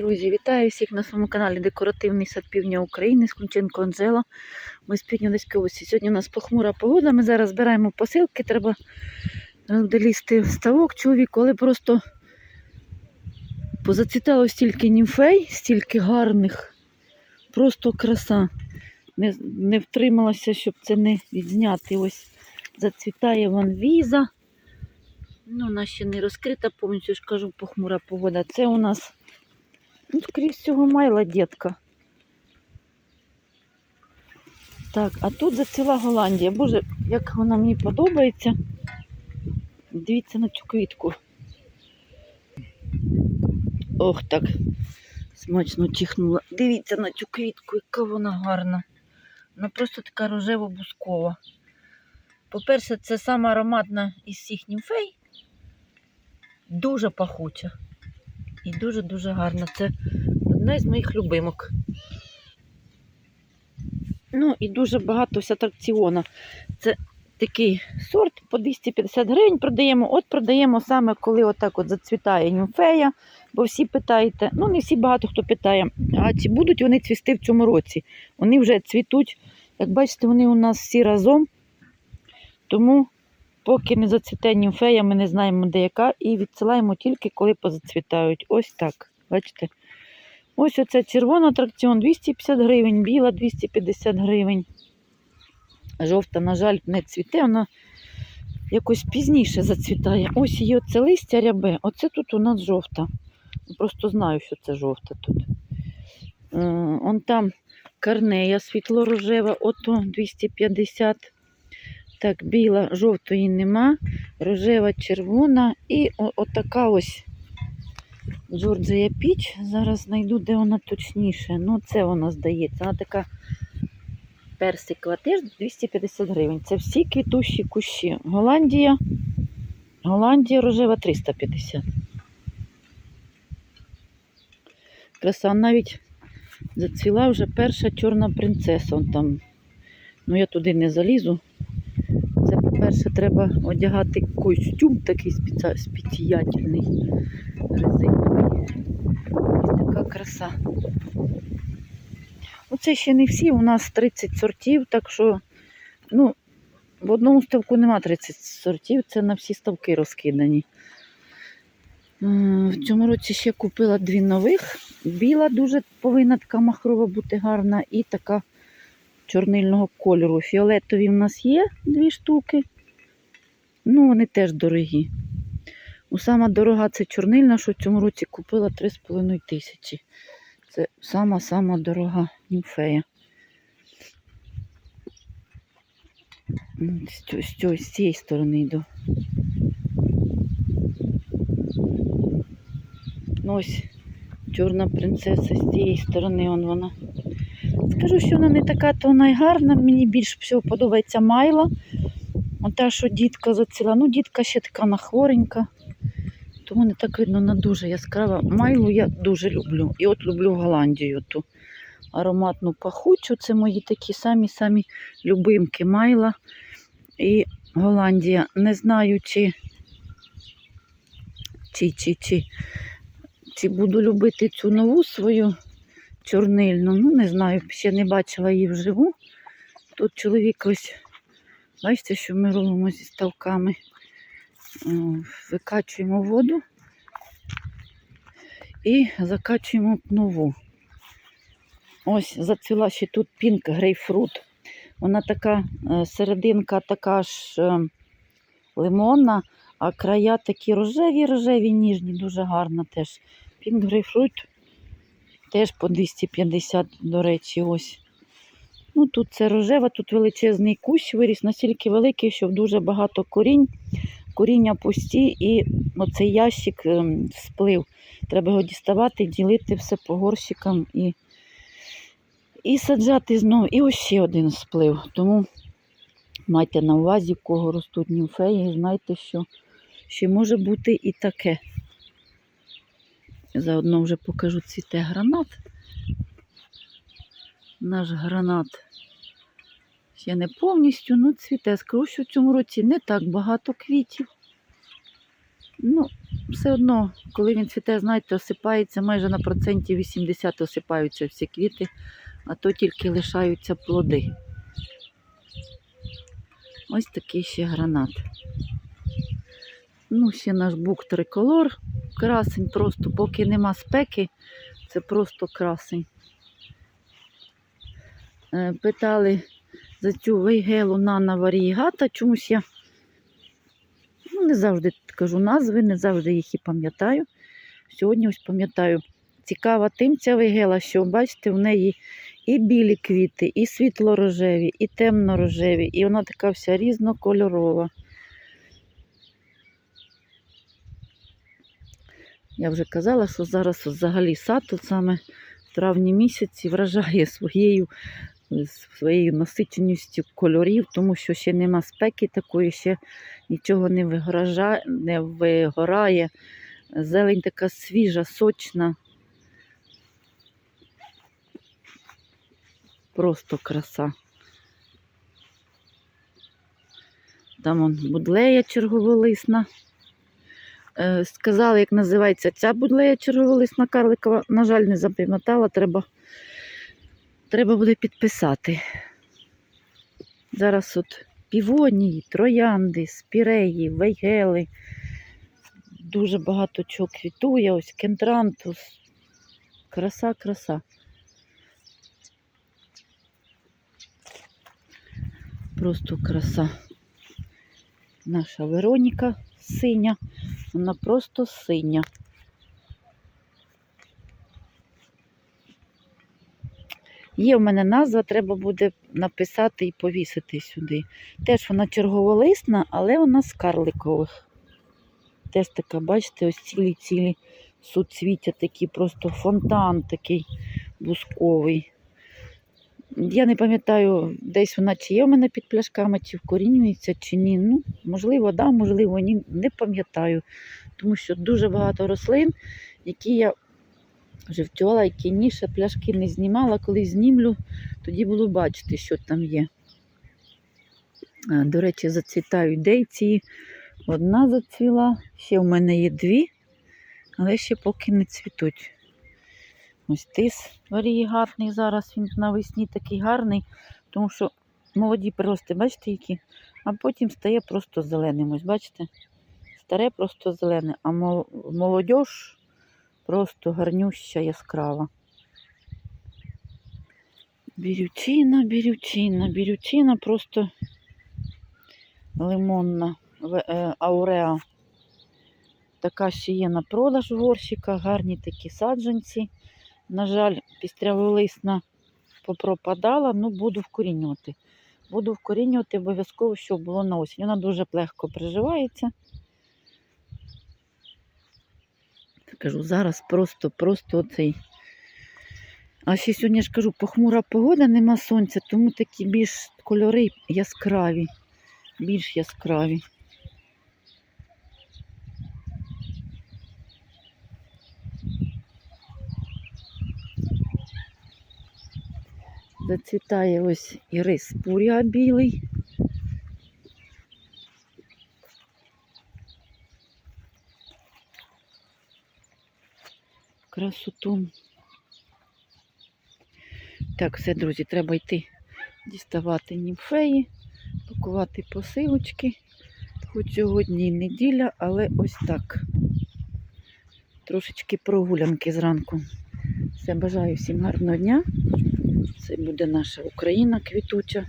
Друзі, вітаю всіх на своєму каналі Декоративний сад Півдня України з Кунченко Анжела. Ми з Півдня-Одеської області. Сьогодні у нас похмура погода. Ми зараз збираємо посилки. Треба зараз буде лізти в ставок чоловіку, але просто позацвітало стільки німфей, стільки гарних. Просто краса. Не, не втрималася, щоб це не відзняти. Ось зацвітає вон віза. Ну, вона ще не розкрита, повністю ж кажу, похмура погода. Це у нас Ну, скоріше всього, майла дітка. Так, а тут зацвіла Голландія. Боже, як вона мені подобається. Дивіться на цю квітку. Ох, так. Смачно чихнула. Дивіться на цю квітку, яка вона гарна. Вона просто така рожево-бускова. По-перше, це сама ароматна із всіх німфей. Дуже пахуча. І дуже-дуже гарна. Це одна з моїх любимок. Ну і дуже багато з атракціона. Це такий сорт по 250 гривень продаємо. От продаємо саме, коли отак от зацвітає німфея, бо всі питаєте, ну не всі багато хто питає, а чи будуть вони цвісти в цьому році? Вони вже цвітуть. Як бачите, вони у нас всі разом. Тому Поки не зацвіте німфея, ми не знаємо, де яка, і відсилаємо тільки, коли позацвітають. Ось так. Бачите? Ось оце червоний атракціон 250 гривень, біла 250 гривень. Жовта, на жаль, не цвіте, вона якось пізніше зацвітає. Ось її оце листя рябе. Оце тут у нас жовта. Просто знаю, що це жовта тут. Е, Он там карнея світло-рожева, ото 250 так, біла, жовтої нема, рожева, червона і отака ось Джорджія Піч. Зараз знайду, де вона точніше. Ну, це вона здається. Вона така персикова теж 250 гривень. Це всі квітущі кущі. Голландія. Голландія рожева 350. Краса навіть зацвіла вже перша чорна принцеса. Он там. Ну, я туди не залізу. Це, по-перше, треба одягати костюм такий спеці... спеціятельний, резиновий. Ось така краса. Ну, це ще не всі, у нас 30 сортів, так що, ну, в одному ставку нема 30 сортів, це на всі ставки розкидані. В цьому році ще купила дві нових. Біла дуже повинна така махрова бути гарна і така чорнильного кольору. Фіолетові в нас є дві штуки. Ну, вони теж дорогі. Ну, сама дорога це чорнильна, що в цьому році купила 3,5 тисячі. Це сама-сама дорога німфея. З, з, з цієї сторони йду. Ну, ось чорна принцеса з цієї сторони он вона. Скажу, що вона не така, то вона й гарна. Мені більше всього подобається майла. Ота, що дітка заціла. Ну, дітка ще така нахворенька. Тому не так видно, вона дуже яскрава. Майлу я дуже люблю. І от люблю Голландію ту ароматну пахучу. Це мої такі самі-самі любимки майла і Голландія. Не знаю, чи, чи, чи, чи, чи буду любити цю нову свою чорнильну. Ну, не знаю, ще не бачила її вживу. Тут чоловік ось, бачите, що ми робимо зі ставками. Викачуємо воду і закачуємо нову. Ось зацвіла ще тут пінк грейпфрут. Вона така е, серединка така ж е, лимонна, а края такі рожеві, рожеві, ніжні, дуже гарна теж. Пінк грейпфрут Теж по 250, до речі, ось. Ну, тут це рожева, тут величезний кущ виріс, настільки великий, що дуже багато корінь. Коріння пусті, і оцей ящик ем, сплив. Треба його діставати, ділити все по горщикам і, і саджати знову. І ось ще один сплив. Тому майте на увазі, в кого ростуть німфеї, знайте, що ще може бути і таке. Заодно вже покажу цвіте гранат. Наш гранат ще не повністю, ну цвіте. Скажу, що в цьому році не так багато квітів. Ну, все одно, коли він цвіте, знаєте, осипається майже на проценті 80 осипаються всі квіти, а то тільки лишаються плоди. Ось такий ще гранат. Ну, ще наш бук триколор. Красень просто, поки нема спеки, це просто красень. Е, Питали за цю вейгелу нана варієгата. Чомусь я ну, не завжди кажу назви, не завжди їх і пам'ятаю. Сьогодні ось пам'ятаю. Цікава тим ця вейгела, що бачите, в неї і білі квіти, і світло-рожеві, і темно-рожеві, і вона така вся різнокольорова. Я вже казала, що зараз взагалі сад тут саме в травні місяці вражає своєю, своєю насиченістю кольорів, тому що ще нема спеки такої, ще нічого не, вигоража, не вигорає. Зелень така свіжа, сочна. Просто краса. Там он будлея черговолисна. Е, Сказали, як називається ця будлея черговолисна карликова. На жаль, не запам'ятала, треба, треба буде підписати. Зараз от півонії, троянди, спіреї, вейгели. Дуже багато чого квітує, ось кентрантус. Краса, краса. Просто краса. Наша Вероніка синя. Вона просто синя. Є в мене назва, треба буде написати і повісити сюди. Теж вона черговолисна, але вона з карликових. Теж така, бачите, ось цілі-цілі суцвіття, такі просто фонтан такий бусковий. Я не пам'ятаю, десь вона чи є в мене під пляшками, чи вкорінюється, чи ні. Ну, можливо, да, можливо, ні. Не пам'ятаю. Тому що дуже багато рослин, які я вже втювала, які ніше пляшки не знімала. Коли знімлю, тоді буду бачити, що там є. До речі, зацвітають дейці. Одна зацвіла, ще в мене є дві, але ще поки не цвітуть. Ось тис варієгатний зараз, він навесні такий гарний, тому що молоді прирости, бачите, які, а потім стає просто зеленим. Ось бачите? Старе просто зелене, а молодь просто гарнюща, яскрава. Бірючина, бірючина, бірючина просто лимонна е, ауреа. Така ще є на продаж в горщиках, гарні такі саджанці. На жаль, пістряволисна попропадала, ну буду вкорінювати. Буду вкорінювати обов'язково, щоб було на осінь. Вона дуже легко приживається. Кажу, зараз просто, просто оцей. А ще сьогодні ж кажу, похмура погода, нема сонця, тому такі більш кольори яскраві, більш яскраві. Зацвітає ось і рис пуря білий. Красоту. Так, все, друзі, треба йти діставати німфеї, пакувати посилочки. Хоч сьогодні неділя, але ось так. Трошечки прогулянки зранку. Все, бажаю всім гарного дня. Це буде наша Україна квітуча.